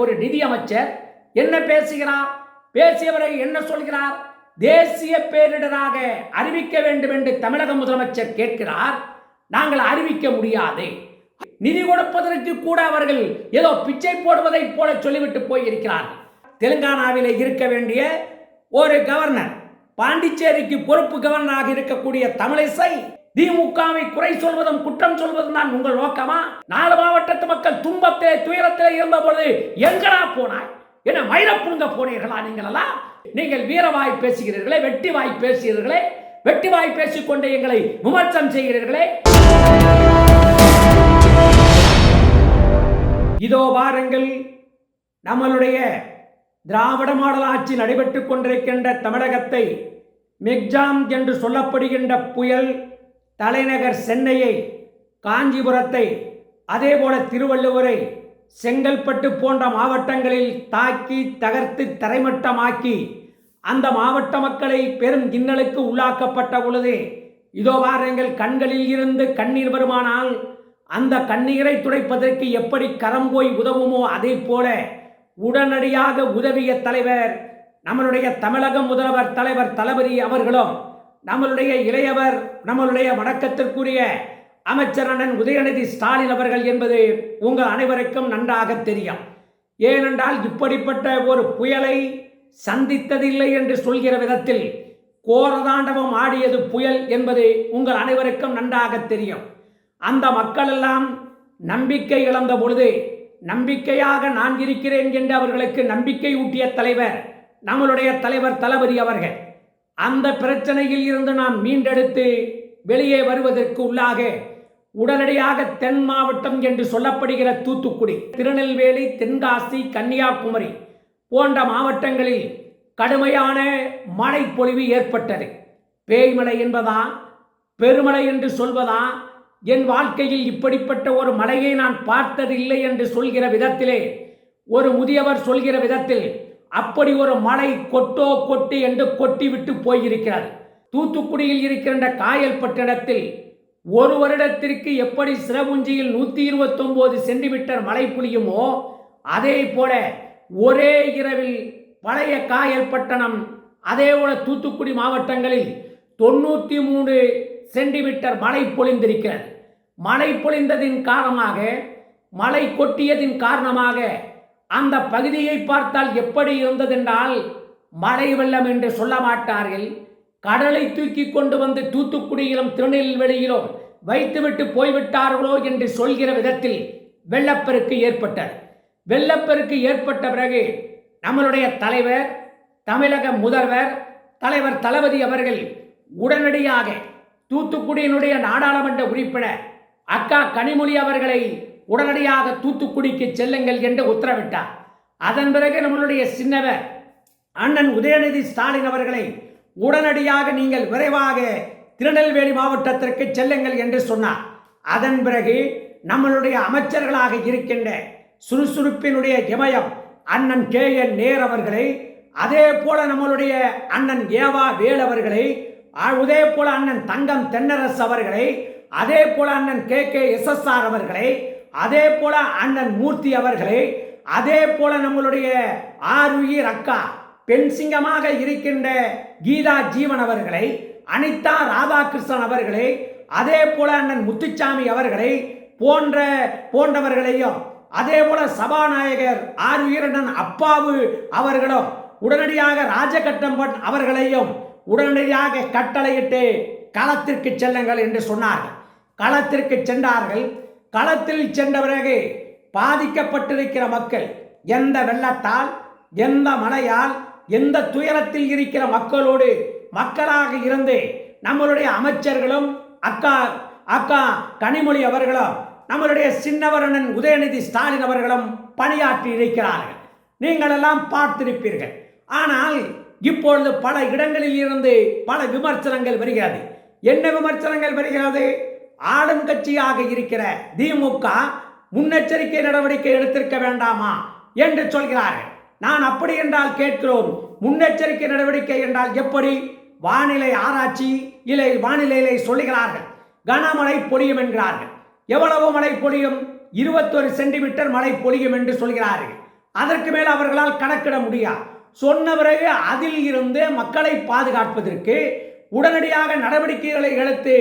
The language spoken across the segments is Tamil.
ஒரு நிதி அமைச்சர் என்ன பேசுகிறார்? பேசியவரை என்ன சொல்கிறார்? தேசிய பேரிடராக அறிவிக்க வேண்டும் என்று தமிழக முதலமைச்சர் கேட்கிறார். நாங்கள் அறிவிக்க முடியாது. நிதி கொடுப்பதற்கு கூட அவர்கள் ஏதோ பிச்சை போடுவதைப் போல சொல்லிவிட்டு போயிருக்கிறார்கள். தெலுங்கானாவில் இருக்க வேண்டிய ஒரு கவர்னர் பாண்டிச்சேரிக்கு பொறுப்பு கவர்னராக இருக்கக்கூடிய தமிழிசை திமுகவை குறை சொல்வதும் குற்றம் சொல்வதும் தான் உங்கள் நோக்கமா? நாலு மாவட்டத்து மக்கள் துன்பத்திலே துயரத்திலே இருந்த பொழுது எங்கடா போனாய்? என்ன மயிரப்புங்க போனீர்களா நீங்கள் எல்லாம் நீங்கள் வீரவாய் பேசுகிறீர்களே வெட்டி வாய் பேசுகிறீர்களே வெட்டி வாய் பேசிக்கொண்டு எங்களை விமர்சனம் செய்கிறீர்களே. இதோ வாருங்கள் நம்மளுடைய திராவிட மாடல் ஆட்சி நடைபெற்றுக் கொண்டிருக்கின்ற தமிழகத்தை மெக்ஜாம் என்று சொல்லப்படுகின்ற புயல் தலைநகர் சென்னையை காஞ்சிபுரத்தை அதேபோல திருவள்ளுவரை செங்கல்பட்டு போன்ற மாவட்டங்களில் தாக்கி தகர்த்து தரைமட்டமாக்கி அந்த மாவட்ட மக்களை பெரும் இன்னலுக்கு உள்ளாக்கப்பட்ட பொழுது இதோ வாருங்கள் கண்களில் இருந்து கண்ணீர் வருமானால் அந்த கண்ணீரை துடைப்பதற்கு எப்படி கரம் போய் உதவுமோ அதே போல உடனடியாக உதவிய தலைவர் நம்மளுடைய தமிழக முதல்வர் தலைவர் தளபதி அவர்களும் நம்மளுடைய இளையவர் நம்மளுடைய வணக்கத்திற்குரிய அமைச்சர் அண்ணன் உதயநிதி ஸ்டாலின் அவர்கள் என்பது உங்கள் அனைவருக்கும் நன்றாக தெரியும். ஏனென்றால் இப்படிப்பட்ட ஒரு புயலை சந்தித்ததில்லை என்று சொல்கிற விதத்தில் கோரதாண்டவம் ஆடியது புயல் என்பது உங்கள் அனைவருக்கும் நன்றாக தெரியும். அந்த மக்களெல்லாம் நம்பிக்கை இழந்த பொழுது நம்பிக்கையாக நான் இருக்கிறேன் என்று அவர்களுக்கு நம்பிக்கை ஊட்டிய தலைவர் நம்மளுடைய தலைவர் தளபதி அவர்கள். அந்த பிரச்சனையில் இருந்து நாம் மீண்டெடுத்து வெளியே வருவதற்கு உள்ளாக உடனடியாக தென் மாவட்டம் என்று சொல்லப்படுகிற தூத்துக்குடி திருநெல்வேலி தென்காசி கன்னியாகுமரி போன்ற மாவட்டங்களில் கடுமையான மழை பொழிவு ஏற்பட்டது. பேய்மழை என்பதா? பெருமழை என்று சொல்வதா? என் வாழ்க்கையில் இப்படிப்பட்ட ஒரு மழையை நான் பார்த்ததில்லை என்று சொல்கிற விதத்திலே ஒரு முதியவர் சொல்கிற விதத்தில் அப்படி ஒரு மழை கொட்டோ கொட்டு என்று கொட்டி விட்டு போயிருக்கிறது. தூத்துக்குடியில் இருக்கின்ற காயல் பட்டணத்தில் ஒரு வருடத்திற்கு எப்படி சிறபுஞ்சியில் நூற்றி இருபத்தொம்போது சென்டிமீட்டர் மழை பொழியுமோ அதே போல ஒரே இரவில் பழைய காயல் பட்டணம் அதே போல தூத்துக்குடி மாவட்டங்களில் தொண்ணூற்றி மூணு சென்டிமீட்டர் மழை பொழிந்திருக்கிறது. மழை பொழிந்ததின் காரணமாக மழை கொட்டியதின் காரணமாக அந்த பகுதியை பார்த்தால் எப்படி இருந்ததென்றால் மழை வெள்ளம் என்று சொல்ல மாட்டார்கள். கடலை தூக்கி கொண்டு வந்து தூத்துக்குடியிலும் திருநெல்வேலியிலும் வைத்துவிட்டு போய்விட்டார்களோ என்று சொல்கிற விதத்தில் வெள்ளப்பெருக்கு ஏற்பட்டது. வெள்ளப்பெருக்கு ஏற்பட்ட பிறகு நம்மளுடைய தலைவர் தமிழக முதல்வர் தலைவர் தளபதி அவர்கள் உடனடியாக தூத்துக்குடியினுடைய நாடாளுமன்ற உறுப்பினர் அக்கா கனிமொழி அவர்களை உடனடியாக தூத்துக்குடிக்கு செல்லுங்கள் என்று உத்தரவிட்டார். அதன் பிறகு நம்மளுடைய சின்னவர் அண்ணன் உதயநிதி ஸ்டாலின் அவர்களை உடனடியாக நீங்கள் விரைவாக திருநெல்வேலி மாவட்டத்திற்கு செல்லுங்கள் என்று சொன்னார். அதன் பிறகு நம்மளுடைய அமைச்சர்களாக இருக்கின்ற சுறுசுறுப்பினுடைய இமயம் அண்ணன் கே என் நேர் அவர்களை அதே போல நம்மளுடைய அண்ணன் ஏவா வேல் அவர்களை அதே போல அண்ணன் தங்கம் தென்னரசு அவர்களை அதே போல அண்ணன் கே கே எஸ்எஸ்ஆர் அவர்களை அதே போல அண்ணன் மூர்த்தி அவர்களே அதே போல நம்மளுடைய ஆர்வியர் அக்கா பெண் சிங்கமாக இருக்கின்ற கீதா ஜீவன் அவர்களை அனிதா ராதாகிருஷ்ணன் அவர்களை அதே போல அண்ணன் முத்துச்சாமி அவர்களை போன்ற போன்றவர்களையும் அதே போல சபாநாயகர் ஆர் வீரண்ணன் அப்பாவு அவர்களும் உடனடியாக ராஜகட்டம்பட் அவர்களையும் உடனடியாக கட்டளையிட்டு களத்திற்கு செல்லுங்கள் என்று சொன்னார்கள். களத்திற்கு சென்றார்கள். களத்தில் சென்ற பிறகு பாதிக்கப்பட்டிருக்கிற மக்கள் எந்த வெள்ளத்தால் எந்த மழையால் எந்த துயரத்தில் இருக்கிற மக்களோடு மக்களாக இருந்து நம்மளுடைய அமைச்சர்களும் அக்கா அக்கா கனிமொழி அவர்களும் நம்மளுடைய சின்னவரணன் உதயநிதி ஸ்டாலின் அவர்களும் பணியாற்றி இருக்கிறார்கள். நீங்கள் எல்லாம் பார்த்திருப்பீர்கள். ஆனால் இப்பொழுது பல இடங்களில் இருந்து பல விமர்சனங்கள் வருகிறது. என்ன விமர்சனங்கள் வருகிறது? ஆளும் கட்சியாக இருக்கிற திமுக முன்னெச்சரிக்கை நடவடிக்கை எடுத்திருக்க வேண்டாமா என்று சொல்கிறார்கள். நான் அப்படி என்றால் கேட்கிறோம் முன்னெச்சரிக்கை நடவடிக்கை என்றால் எப்படி? வானிலை ஆராய்ச்சி இலை வானிலையிலே சொல்லுகிறார்கள். கனமழை பொழியும் என்கிறார்கள். எவ்வளவு மழை பொழியும்? இருபத்தொரு சென்டிமீட்டர் மழை பொழியும் என்று சொல்கிறார்கள். அதற்கு மேல் அவர்களால் கணக்கிட முடியாது சொன்ன பிறகு அதில் இருந்து மக்களை பாதுகாப்பதற்கு உடனடியாக நடவடிக்கைகளை எடுத்து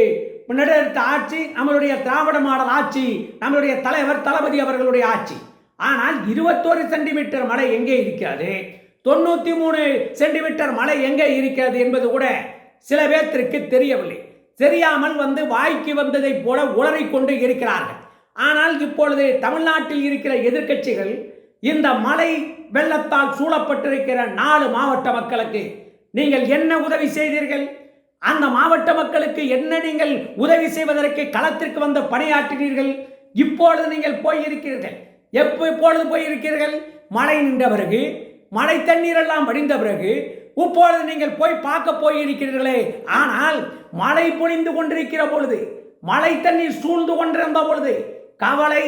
முன்னெடுத்த ஆட்சி நம்மளுடைய திராவிட மாடல் ஆட்சி நம்மளுடைய தலைவர் தளபதி அவர்களுடைய ஆட்சி. ஆனால் இருபத்தோரு சென்டிமீட்டர் மழை எங்கே இருக்கிறது? தொண்ணூற்றி மூணு சென்டிமீட்டர் மழை எங்கே இருக்கிறது என்பது கூட சில பேர்த்திற்கு தெரியவில்லை. தெரியாமல் வந்து வாய்க்கு வந்ததைப் போல உளறி கொண்டு இருக்கிறார்கள். ஆனால் இப்பொழுது தமிழ்நாட்டில் இருக்கிற எதிர்க்கட்சிகள் இந்த மழை வெள்ளத்தால் சூழப்பட்டிருக்கிற நாலு மாவட்ட மக்களுக்கு நீங்கள் என்ன உதவி செய்தீர்கள்? அந்த மாவட்ட மக்களுக்கு என்ன நீங்கள் உதவி செய்வதற்கு களத்திற்கு வந்து பணியாற்றினீர்கள்? இப்பொழுது நீங்கள் போயிருக்கிறீர்கள். எப்போ இப்பொழுது போயிருக்கிறீர்கள்? மழை நின்ற பிறகு மழை தண்ணீர் எல்லாம் வடிந்த பிறகு இப்பொழுது நீங்கள் போய் பார்க்க போயிருக்கிறீர்களே. ஆனால் மழை பொழிந்து கொண்டிருக்கிற பொழுது மழை தண்ணீர் சூழ்ந்து கொண்டிருந்த பொழுது கவலை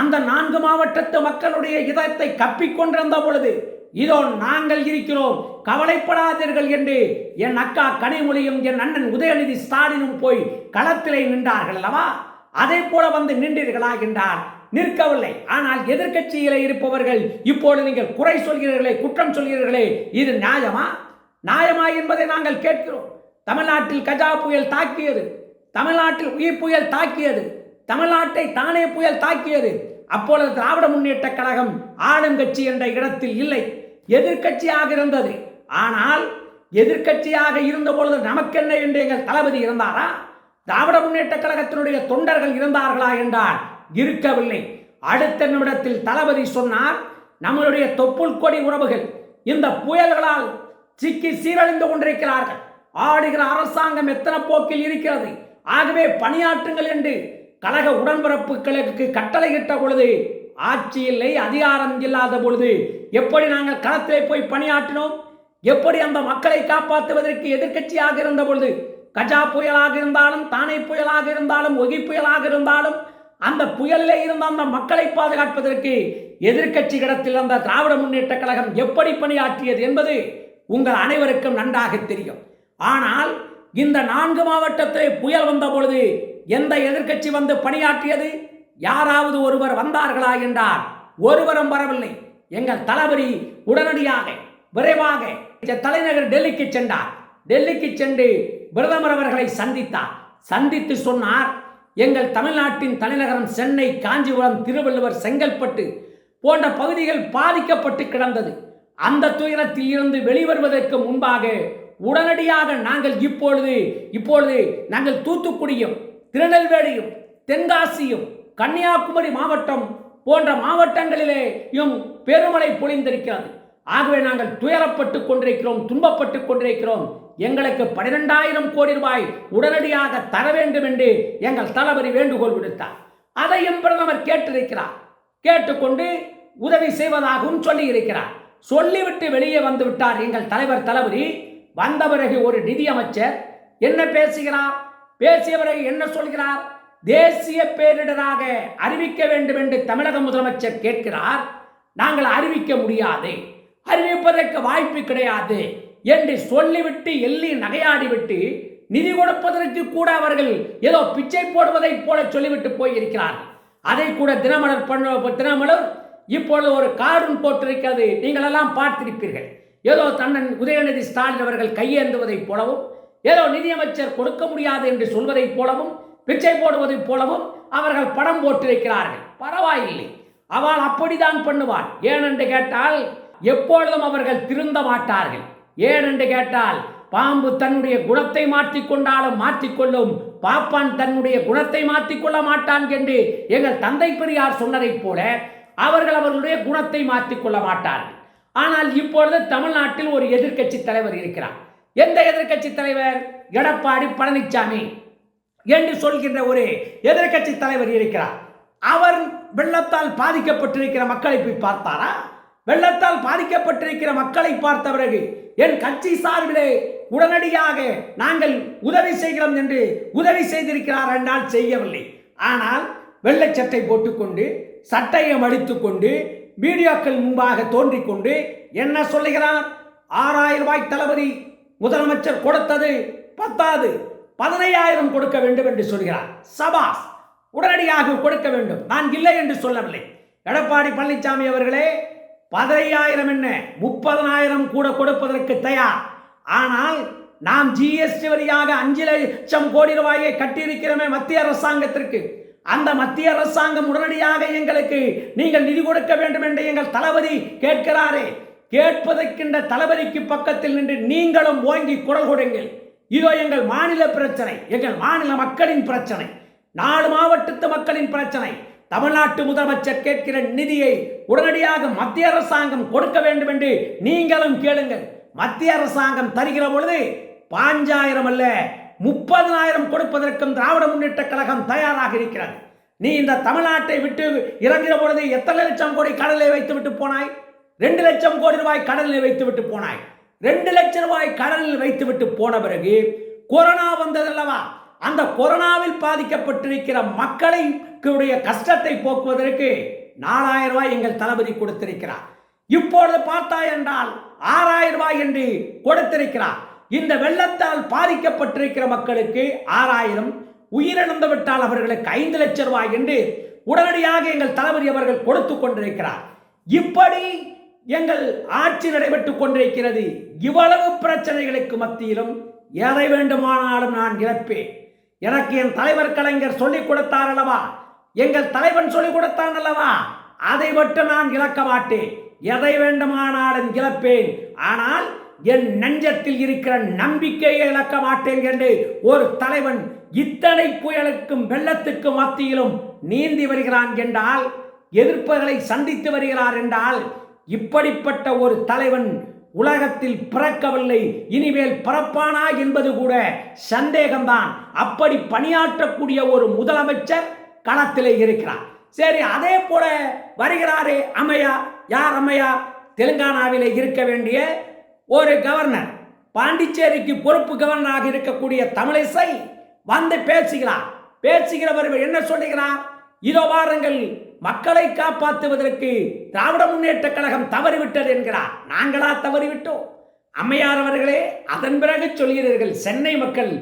அந்த நான்கு மாவட்டத்து மக்களுடைய இதயத்தை கப்பிக்கொண்டிருந்த பொழுது இதோ நாங்கள் இருக்கிறோம். கவலைப்படாதீர்கள் என்று என் அக்கா கனிமொழியும் என் அண்ணன் உதயநிதி ஸ்டாலினும் போய் களத்திலே நின்றார்கள் அல்லவா? அதை போல வந்து நின்றீர்களா என்றார். நிற்கவில்லை. ஆனால் எதிர்க்கட்சியிலே இருப்பவர்கள் இப்பொழுது நீங்கள் குறை சொல்கிறீர்களே குற்றம் சொல்கிறீர்களே இது நியாயமா? நியாயமா என்பதை நாங்கள் கேட்கிறோம். தமிழ்நாட்டில் கஜா புயல் தாக்கியது. தமிழ்நாட்டில் உயிர் புயல் தாக்கியது. தமிழ்நாட்டை தானே புயல் தாக்கியது. அப்பொழுது திராவிட முன்னேற்ற கழகம் ஆளுங்கட்சி என்ற இடத்தில் இல்லை. எதிர்க்கட்சியாக இருந்தது. ஆனால் எதிர்க்கட்சியாக இருந்த பொழுது நமக்கென்ன என்று எங்கள் தளபதி இருந்தாரா? திராவிட முன்னேற்ற கழகத்தினுடைய தொண்டர்கள் இருந்தார்களா என்றால் இருக்கவில்லை. அடுத்த நிமிடத்தில் தளபதி சொன்னார் நம்மளுடைய தொப்புள் கொடி உறவுகள் இந்த புயல்களால் சிக்கி சீரழிந்து கொண்டிருக்கிறார்கள். ஆடுகிற அரசாங்கம் எத்தனை போக்கில் இருக்கிறது? ஆகவே பணியாற்றுங்கள் என்று கழக உடன்பிறப்புகளுக்கு கட்டளையிட்ட பொழுது ஆட்சி இல்லை அதிகாரம் இல்லாத பொழுது எப்படி நாங்கள் களத்திலே போய் பணியாற்றினோம்? எப்படி அந்த மக்களை காப்பாற்றுவதற்கு எதிர்கட்சியாக இருந்த பொழுது கஜா புயலாக இருந்தாலும் தானே புயலாக இருந்தாலும் ஒகி புயலாக இருந்தாலும் அந்த புயலில் இருந்த அந்த மக்களை பாதுகாப்பதற்கு எதிர்க்கட்சி இடத்தில் அந்த திராவிட முன்னேற்ற கழகம் எப்படி பணியாற்றியது என்பது உங்கள் அனைவருக்கும் நன்றாக தெரியும். ஆனால் இந்த நான்கு மாவட்டத்திலே புயல் வந்த பொழுது எந்த எதிர்க்கட்சி வந்து பணியாற்றியது? யாராவது ஒருவர் வந்தார்களா என்றார் ஒருவரும் வரவில்லை. எங்கள் தளபதி உடனடியாக விரைவாக இந்த தலைநகர் டெல்லிக்கு சென்றார். டெல்லிக்கு சென்று பிரதமர் அவர்களை சந்தித்தார். சந்தித்து சொன்னார் எங்கள் தமிழ்நாட்டின் தலைநகரம் சென்னை காஞ்சிபுரம் திருவள்ளுவர் செங்கல்பட்டு போன்ற பகுதிகள் பாதிக்கப்பட்டு கிடந்தது. அந்த துயரத்தில் இருந்து வெளிவருவதற்கு முன்பாக உடனடியாக நாங்கள் இப்பொழுது இப்பொழுது நாங்கள் தூத்துக்குடியும் திருநெல்வேலியும் தென்காசியும் கன்னியாகுமரி மாவட்டம் போன்ற மாவட்டங்களிலேயும் பெருமழை பொழிந்திருக்கிறது. ஆகவே நாங்கள் துயரப்பட்டு கொண்டிருக்கிறோம் துன்பப்பட்டு கொண்டிருக்கிறோம். எங்களுக்கு பனிரெண்டாயிரம் கோடி ரூபாய் உடனடியாக தர வேண்டும் என்று எங்கள் தளபதி வேண்டுகோள் விடுத்தார். அதையும் பிரதமர் கேட்டிருக்கிறார். கேட்டுக்கொண்டு உதவி செய்வதாகவும் சொல்லி இருக்கிறார் சொல்லிவிட்டு வெளியே வந்து விட்டார் எங்கள் தலைவர் தளபதி. வந்த பிறகு ஒரு நிதியமைச்சர் என்ன பேசுகிறார்? பேசிய பிறகு என்ன சொல்கிறார்? தேசிய பேரிடராக அறிவிக்க வேண்டும் என்று தமிழக முதலமைச்சர் கேட்கிறார். நாங்கள் அறிவிக்க முடியாது. அறிவிப்பதற்கு வாய்ப்பு கிடையாது என்று சொல்லிவிட்டு எள்ளி நகையாடிவிட்டு நிதி கொடுப்பதற்கு கூட அவர்கள் ஏதோ பிச்சை போடுவதைப் போல சொல்லிவிட்டு போயிருக்கிறார்கள். அதை கூட தினமலர் பண்ண தினமலர் இப்பொழுது ஒரு கார்டூன் போட்டிருக்கிறது. நீங்கள் எல்லாம் பார்த்திருப்பீர்கள். ஏதோ தன்னன் உதயநிதி ஸ்டாலின் அவர்கள் கையேந்துவதைப் போலவும் ஏதோ நிதியமைச்சர் கொடுக்க முடியாது என்று சொல்வதைப் போலவும் பிச்சை போடுவதைப் போலவும் அவர்கள் படம் போட்டிருக்கிறார்கள். பரவாயில்லை. அவள் அப்படிதான் பண்ணுவாள். ஏனென்று கேட்டால் எப்பொழுதும் அவர்கள் திருந்த மாட்டார்கள். ஏனென்று கேட்டால் பாம்பு தன்னுடைய குணத்தை மாற்றிக்கொண்டாலும் மாற்றிக்கொள்ளும் பாப்பான் தன்னுடைய குணத்தை மாற்றிக்கொள்ள மாட்டான் என்று எங்கள் தந்தை பெரியார் சொன்னதைப் போல அவர்கள் அவர்களுடைய குணத்தை மாற்றிக்கொள்ள மாட்டார்கள். ஆனால் இப்பொழுது தமிழ்நாட்டில் ஒரு எதிர்க்கட்சி தலைவர் இருக்கிறார். எந்த எதிர்க்கட்சி தலைவர்? எடப்பாடி பழனிசாமி என்று சொல்கின்ற ஒரு எதிர்க்கட்சி தலைவர் இருக்கிறார். அவர் வெள்ளத்தால் பாதிக்கப்பட்டிருக்கிற மக்களை போய் பார்த்தாரா? வெள்ளத்தால் பாதிக்கப்பட்டிருக்கிற மக்களை பார்த்த பிறகு என் கட்சி சார்பிலே உடனடியாக நாங்கள் உதவி செய்கிறோம் என்று உதவி செய்திருக்கிறார் என்றால் செய்யவில்லை. ஆனால் வெள்ளைச்சட்டை போட்டுக்கொண்டு சட்டையை மடித்துக்கொண்டு வீடியோக்கள் முன்பாக தோன்றிக் கொண்டு என்ன சொல்லுகிறார்? ஆறாயிரம் ரூபாய் தளபதி முதலமைச்சர் கொடுத்தது பத்தாது. பதினையாயிரம் கொடுக்க வேண்டும் என்று சொல்கிறார். சபாஸ் உடனடியாக கொடுக்க வேண்டும். நான் இல்லை என்று சொல்லவில்லை. எடப்பாடி பழனிசாமி அவர்களே பதினையாயிரம் என்ன? முப்பதனாயிரம் கூட கொடுப்பதற்கு தயார். ஆனால் நாம் ஜிஎஸ்டி வழியாக அஞ்சு லட்சம் கோடி ரூபாயை கட்டியிருக்கிறோமே மத்திய அரசாங்கத்திற்கு. அந்த மத்திய அரசாங்கம் உடனடியாக எங்களுக்கு நீங்கள் நிதி கொடுக்க வேண்டும் என்று எங்கள் தளபதி கேட்கிறாரே. கேட்பதற்கின்ற தளபதிக்கு பக்கத்தில் நின்று நீங்களும் ஓங்கி குரல் கொடுங்கள். இதோ எங்கள் மாநில பிரச்சனை. எங்கள் மாநில மக்களின் பிரச்சனை. நாலு மாவட்டத்து மக்களின் பிரச்சனை. தமிழ்நாட்டு முதலமைச்சர் கேட்கிற நிதியை உடனடியாக மத்திய அரசாங்கம் கொடுக்க வேண்டும் என்று நீங்களும் கேளுங்கள். மத்திய அரசாங்கம் தருகிற பொழுது பாஞ்சாயிரம் அல்ல முப்பதனாயிரம் கொடுப்பதற்கும் திராவிட முன்னேற்ற கழகம் தயாராக இருக்கிறது. நீ இந்த தமிழ்நாட்டை விட்டு இறங்குகிற பொழுது எத்தனை லட்சம் கோடி கடலில் வைத்து விட்டு போனாய்? ரெண்டு லட்சம் கோடி ரூபாய் கடலில் வைத்து விட்டு போனாய். ரெண்டு லட்சம் ரூபாய் கடலில் வைத்துவிட்டு போன பிறகு கொரோனா வந்ததல்லவா? அந்த கொரோனாவில் பாதிக்கப்பட்டிருக்கிற மக்களுடைய கஷ்டத்தை போக்குவதற்கு நாலாயிரம் ரூபாய் எங்கள் தளபதி கொடுத்திருக்கிறார். இப்பொழுது பார்த்தா என்றால் ஆறாயிரம் ரூபாய் என்று கொடுத்திருக்கிறார். இந்த வெள்ளத்தால் பாதிக்கப்பட்டிருக்கிற மக்களுக்கு ஆறாயிரம் உயிரிழந்து விட்டால் அவர்களுக்கு ஐந்து லட்சம் ரூபாய் என்று உடனடியாக எங்கள் தளபதி அவர்கள் கொடுத்து கொண்டிருக்கிறார். இப்படி எங்கள் ஆட்சி நடைபெற்றுக் கொண்டிருக்கிறது. இவ்வளவு பிரச்சனைகளுக்கு மத்தியிலும் எதை வேண்டுமானாலும் நான் இழப்பேன். எனக்கு என் தலைவர் கலைஞர் சொல்லிக் கொடுத்தார் அல்லவா? எங்கள் தலைவன் சொல்லிக் கொடுத்தான் அல்லவா? அதை மட்டும் நான் இழக்க மாட்டேன். எதை வேண்டுமானாலும் இழப்பேன். ஆனால் என் நெஞ்சத்தில் இருக்கிற நம்பிக்கையை இழக்க மாட்டேன் என்று ஒரு தலைவன் இத்தனை புயலுக்கும் வெள்ளத்துக்கும் மத்தியிலும் நீந்தி வருகிறான் என்றால் எதிர்ப்புகளை சந்தித்து வருகிறார் என்றால் இப்படிப்பட்ட ஒரு தலைவன் உலகத்தில் பிறக்கவில்லை இனிமேல் பிறப்பானா என்பது கூட சந்தேகம்தான். அப்படி பணியாற்றக்கூடிய ஒரு முதலமைச்சர் களத்திலே இருக்கிறார். சரி அதே போல வருகிறாரே அம்மையா யார் அம்மையா? தெலுங்கானாவில் இருக்க வேண்டிய ஒரு கவர்னர் பாண்டிச்சேரிக்கு பொறுப்பு கவர்னராக இருக்கக்கூடிய தமிழிசை வந்து பேசுகிறார். பேசுகிறவர் என்ன சொல்லுகிறார்? இதோ பாருங்கள் மக்களை காப்பாற்றுவதற்கு திராவிட முன்னேற்ற கழகம் தவறிவிட்டது என்கிறார். நாங்களா தவறிவிட்டோம். அம்மையார் அவர்களே அதன் பிறகு சொல்கிறீர்கள் சென்னை மக்கள்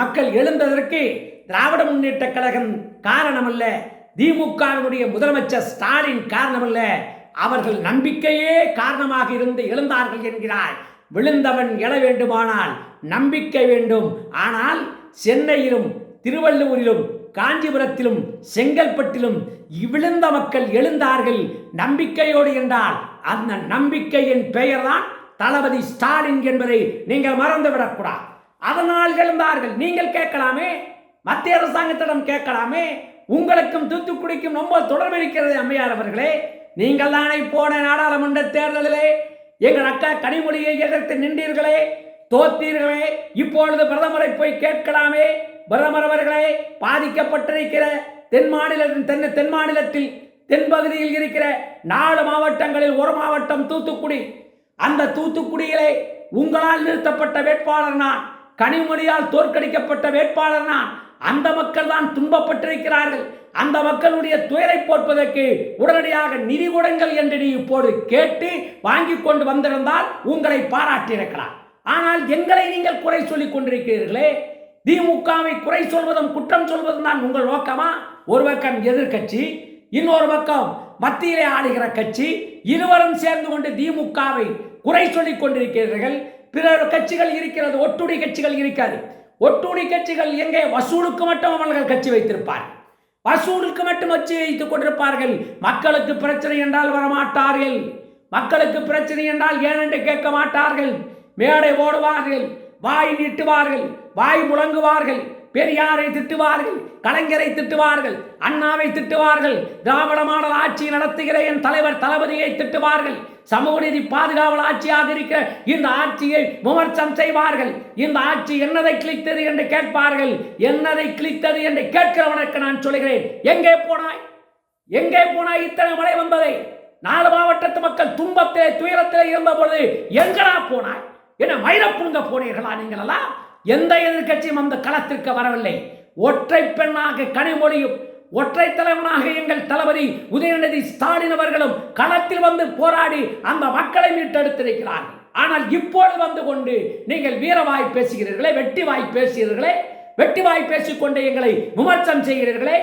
மக்கள் எழுந்ததற்கு திராவிட முன்னேற்ற கழகம் காரணமல்ல திமுகவினுடைய முதலமைச்சர் ஸ்டாலின் காரணமல்ல அவர்கள் நம்பிக்கையே காரணமாக இருந்து எழுந்தார்கள் என்கிறார். விழுந்தவன் எழ வேண்டுமானால் நம்பிக்கை வேண்டும். ஆனால் சென்னையிலும் திருவள்ளூரிலும் காஞ்சிபுரத்திலும் செங்கல்பட்டிலும் விழுந்த மக்கள் எழுந்தார்கள் நம்பிக்கையோடு என்றால் அந்த நம்பிக்கையின் பெயர்தான் தளபதி ஸ்டாலின் என்பதை நீங்கள் மறந்துவிடக்கூடாது. அதனால் எழுந்தார்கள். நீங்கள் கேட்கலாமே? மத்திய அரசாங்கத்திடம் கேட்கலாமே? உங்களுக்கும் தூத்துக்குடிக்கும் ரொம்ப தொடர்பு இருக்கிறது அம்மையார் அவர்களே. நீங்கள் தானே போன நாடாளுமன்ற தேர்தலிலே எங்கள் அக்கா கனிமொழியை எதிர்த்து நின்றீர்களே? தோத்தீர்களே? இப்பொழுது பிரதமரை போய் கேட்கலாமே? பிரதமர் அவர்களே பாதிக்கப்பட்டிருக்கிற தென் மாநிலத்தின் தென் தென் மாநிலத்தில் தென்பகுதியில் இருக்கிற நாலு மாவட்டங்களில் ஒரு மாவட்டம் தூத்துக்குடி. அந்த தூத்துக்குடியிலே உங்களால் நிறுத்தப்பட்ட வேட்பாளர் நான் கனிமொழியால் தோற்கடிக்கப்பட்ட வேட்பாளர் நான் அந்த மக்கள் தான் துன்பப்பட்டிருக்கிறார்கள். அந்த மக்களுடைய துயரை போற்பதற்கு உடனடியாக நிதி கொடுங்கள் என்று நீ இப்போது கேட்டு வாங்கி கொண்டு வந்திருந்தால் உங்களை பாராட்டியிருக்கலாம். ஆனால் எங்களை நீங்கள் குறை சொல்லிக் கொண்டிருக்கிறீர்களே திமுகவை குறை சொல்வதும் குற்றம் சொல்வதும் தான் உங்கள் நோக்கமா? ஒரு பக்கம் எதிர்கட்சி இன்னொரு பக்கம் மத்தியிலே ஆடுகிற கட்சி இருவரும் சேர்ந்து கொண்டு திமுகவை குறை சொல்லிக் கொண்டிருக்கிறீர்கள். பிற கட்சிகள் இருக்கிறது ஒட்டுடி கட்சிகள் இருக்காது. ஒட்டுடி கட்சிகள் எங்கே? வசூலுக்கு மட்டும் அவர்கள் கட்சி வைத்திருப்பார் வசூலுக்கு மட்டும் வச்சு வைத்துக் கொண்டிருப்பார்கள். மக்களுக்கு பிரச்சனை என்றால் வரமாட்டார்கள். மக்களுக்கு பிரச்சனை என்றால் ஏனென்று கேட்க மாட்டார்கள். மேடை ஓடுவார்கள். வாய் நீட்டுவார்கள் வாய் முழங்குவார்கள் பெரியாரை திட்டுவார்கள் கலைஞரை திட்டுவார்கள் அண்ணாவை திட்டுவார்கள் திராவிட மாடல் ஆட்சி நடத்துகிற என் தலைவர் தளபதியை திட்டுவார்கள் சமூக நீதி பாதுகாவல் ஆட்சியாக இருக்க இந்த ஆட்சியை விமர்சனம் செய்வார்கள். இந்த ஆட்சி என்னதை கிழித்தது என்று கேட்பார்கள் என்னதை கிழித்தது என்று கேட்கிறவனுக்கு நான் சொல்கிறேன் எங்கே போனாய்? எங்கே போனாய் இத்தனை மழை வந்ததை? நாலு மாவட்டத்து மக்கள் துன்பத்திலே துயரத்திலே இருந்த பொழுது எங்கடா போனாய்? என வைரப்புங்க போனீர்களா நீங்களெல்லாம்? எந்த எதிர்கட்சியும் அந்த களத்திற்கு வரவில்லை. ஒற்றை பெண்ணாக கனிமொழியும் ஒற்றை தலைவனாக எங்கள் தளபதி உதயநிதி ஸ்டாலின் அவர்களும் களத்தில் வந்து போராடி அந்த மக்களை மீட்டெடுத்திருக்கிறார்கள் ஆனால் இப்போது வந்து கொண்டு நீங்கள் வீரவாய் பேசுகிறீர்களே வெட்டி வாய் பேசுகிறீர்களே வெட்டி வாய் பேசிக்கொண்டு எங்களை விமர்சனம் செய்கிறீர்களே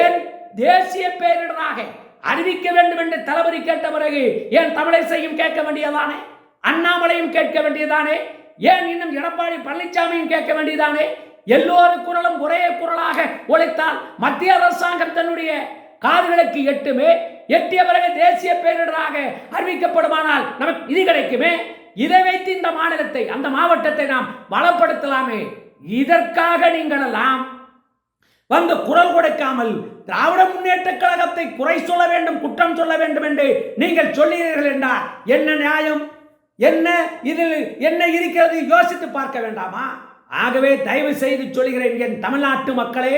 ஏன் தேசிய பேரிடராக அறிவிக்க வேண்டும் என்று தளபதி கேட்ட பிறகு ஏன் தமிழை செய்யும் கேட்க வேண்டியதானே? அண்ணாமலையும் கேட்க வேண்டியதானே ஏன் இன்னும் எடப்பாடி பழனிசாமியும் கேட்க வேண்டியதானே எல்லோரும் குரலும் ஒரே குரலாக ஒழித்தால் மத்திய அரசாங்கம் தன்னுடைய காதுகளுக்கு எட்டுமே? எட்டிய பிறகு தேசிய பேரிடராக அறிவிக்கப்படுமானால் நமக்கு இது கிடைக்குமே? இதை வைத்து இந்த மாநிலத்தை அந்த மாவட்டத்தை நாம் பலப்படுத்தலாமே. இதற்காக நீங்கள் எல்லாம் வந்து குரல் கொடுக்காமல் திராவிட முன்னேற்ற கழகத்தை குறை சொல்ல வேண்டும் குற்றம் சொல்ல வேண்டும் என்று நீங்கள் சொல்லுகிறீர்கள் என்றால் என்ன நியாயம்? என்ன இதில் என்ன இருக்கிறது? யோசித்து பார்க்க வேண்டாமா? ஆகவே தயவு செய்து சொல்கிறேன் என் தமிழ்நாட்டு மக்களே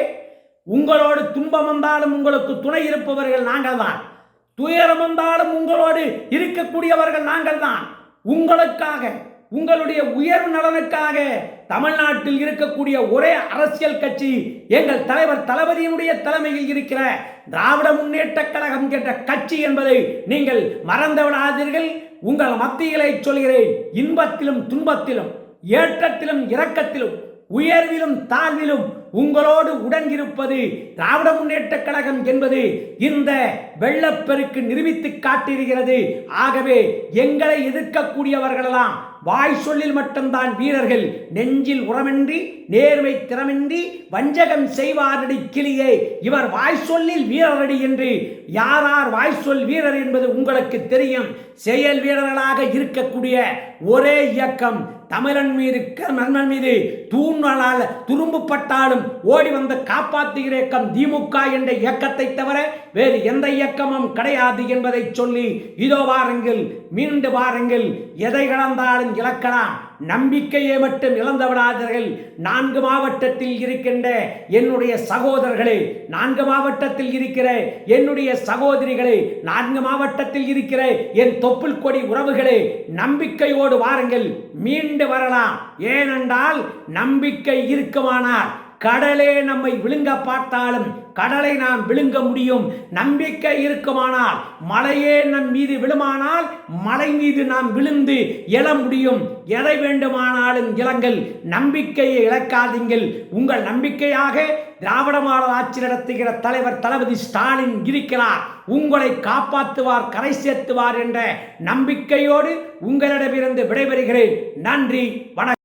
உங்களோடு துன்பம் வந்தாலும் உங்களுக்கு துணை இருப்பவர்கள் நாங்கள் தான் துயரம் வந்தாலும் உங்களோடு இருக்கக்கூடியவர்கள் நாங்கள் தான் உங்களுக்காக உங்களுடைய உயர்வு நலனுக்காக தமிழ்நாட்டில் இருக்கக்கூடிய ஒரே அரசியல் கட்சி எங்கள் தலைவர் தளபதியினுடைய தலைமையில் இருக்கிற திராவிட முன்னேற்ற கழகம் என்ற கட்சி என்பதை நீங்கள் மறந்து விடாதீர்கள். உங்கள் மத்தியிலே சொல்கிறேன். இன்பத்திலும் துன்பத்திலும் ஏற்றத்திலும் இரக்கத்திலும் உயர்விலும் தாழ்விலும் உங்களோடு உடன் இருப்பது திராவிட முன்னேற்ற கழகம் என்பது இந்த வெள்ளப்பெருக்கு நிரூபித்து காட்டியிருக்கிறது. ஆகவே எங்களை எதிர்க்கக்கூடியவர்களெல்லாம் வாய் சொல்லில் மட்டும்தான் வீரர்கள் நெஞ்சில் உரமின்றி நேர்மை திறமின்றி வஞ்சகம் செய்வாரடி கிளியே. இவர் வாய் சொல்லில் வீரரடி என்று யாரார் வாய் சொல் வீரர் என்பது உங்களுக்கு தெரியும். செயல் வீரர்களாக இருக்கக்கூடிய ஒரே இயக்கம் தமிழன் மீது நண்பன் மீது தூணால் துரும்புப்பட்டாலும் ஓடி வந்து காப்பாற்றுகிற இயக்கம் திமுக என்ற இயக்கத்தை தவிர வேறு எந்த இயக்கமும் கிடையாது என்பதை சொல்லி இதோ வாருங்கள் மீண்டு வாருங்கள். எதை கலந்தாலும் இழக்கலாம். நம்பிக்கையை மட்டும் இழந்து விடாதீர்கள். நான்கு மாவட்டத்தில் இருக்கின்ற என்னுடைய சகோதரர்களே நான்கு மாவட்டத்தில் இருக்கிற என்னுடைய சகோதரிகளே நான்கு மாவட்டத்தில் இருக்கிற என் தொப்புள் கொடி உறவுகளே நம்பிக்கையோடு வாருங்கள். மீண்டு வரலாம். ஏனென்றால் நம்பிக்கை இருக்குமானால் கடலே நம்மை விழுங்க பார்த்தாலும் கடலை நாம் விழுங்க முடியும். நம்பிக்கை இருக்குமானால் மலையே நம் மீது விழுமானால் மலை மீது நாம் விழுந்து எழ முடியும். எதை வேண்டுமானாலும் இளங்கள் நம்பிக்கையை இழக்காதீங்கள். உங்கள் நம்பிக்கையாக திராவிட மாடல் ஆட்சி நடத்துகிற தலைவர் தளபதி ஸ்டாலின் இருக்கிறார். உங்களை காப்பாற்றுவார் கரை சேர்த்துவார் என்ற நம்பிக்கையோடு உங்களிடமிருந்து விடைபெறுகிறேன். நன்றி வணக்கம்.